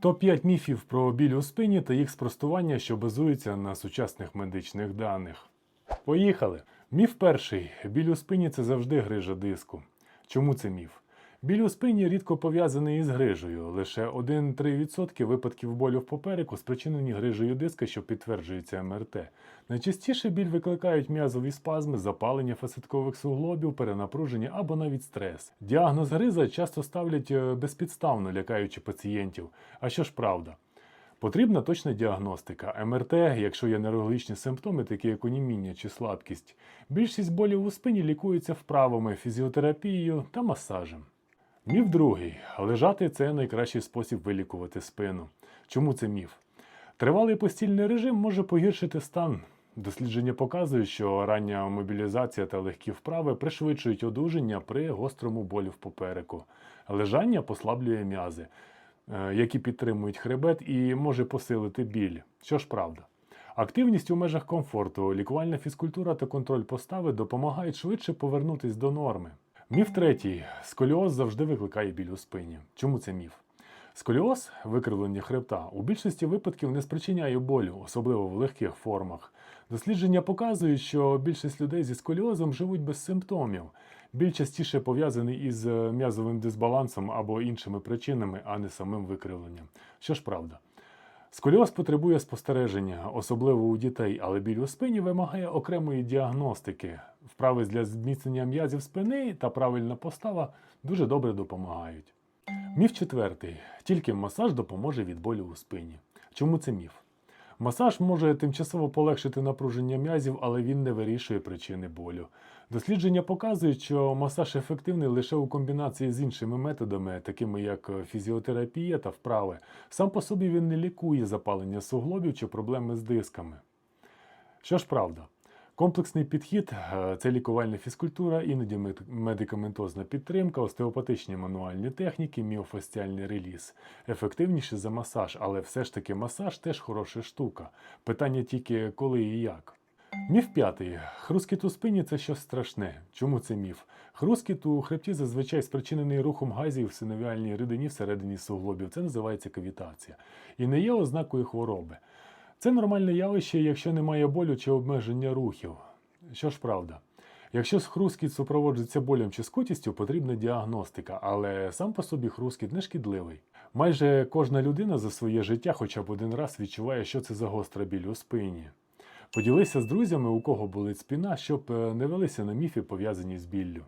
Топ-5 міфів про біль у спині та їх спростування, що базуються на сучасних медичних даних. Поїхали! Міф перший: біль у спині це завжди грижа диску. Чому це міф? Біль у спині рідко пов'язаний із грижею. Лише 1-3% випадків болю в попереку спричинені грижею диска, що підтверджується МРТ. Найчастіше біль викликають м'язові спазми, запалення фасеткових суглобів, перенапруження або навіть стрес. Діагноз гриза часто ставлять е, безпідставно, лякаючи пацієнтів. А що ж правда? Потрібна точна діагностика. МРТ, якщо є неврологічні симптоми, такі як оніміння чи слабкість. Більшість болів у спині лікуються вправами, фізіотерапією та масажем. Міф другий. Лежати це найкращий спосіб вилікувати спину. Чому це міф? Тривалий постільний режим може погіршити стан. Дослідження показують, що рання мобілізація та легкі вправи пришвидшують одужання при гострому болю в попереку. Лежання послаблює м'язи, е, які підтримують хребет і може посилити біль. Що ж правда? Активність у межах комфорту, лікувальна фізкультура та контроль постави допомагають швидше повернутись до норми. Міф третій: сколіоз завжди викликає біль у спині. Чому це міф? Сколіоз, викривлення хребта, у більшості випадків не спричиняє болю, особливо в легких формах. Дослідження показують, що більшість людей зі сколіозом живуть без симптомів. Біль частіше пов'язаний із е, м'язовим дисбалансом або іншими причинами, а не самим викривленням. Що ж правда? Сколіоз потребує спостереження, особливо у дітей, але біль у спині вимагає окремої діагностики. Вправи для зміцнення м'язів спини та правильна постава дуже добре допомагають. Міф четвертий. Тільки масаж допоможе від болю у спині. Чому це міф? Масаж може тимчасово полегшити напруження м'язів, але він не вирішує причини болю. Дослідження показують, що масаж ефективний лише у комбінації з іншими методами, такими як фізіотерапія та вправи. Сам по собі він не лікує запалення суглобів чи проблеми з дисками. Що ж правда? Комплексний підхід е, це лікувальна фізкультура, іноді медикаментозна підтримка, остеопатичні мануальні техніки, міофасціальний реліз. Ефективніше за масаж, але все ж таки масаж теж хороша штука. Питання тільки коли і як. Міф п'ятий. Хрускіт у спині це щось страшне. Чому це міф? Хрускіт у хребті зазвичай спричинений рухом газів в синовіальній рідині всередині суглобів. Це називається кавітація. І не є ознакою хвороби. Це нормальне явище, якщо немає болю чи обмеження рухів. Що ж правда? Якщо хрускіт супроводжується болем чи скутістю, потрібна діагностика, але сам по собі хрускіт не шкідливий. Майже кожна людина за своє життя хоча б один раз відчуває, що це за гостра біль у спині. Поділися з друзями, у кого болить спина, щоб е, не велися на міфи, пов'язані з біллю.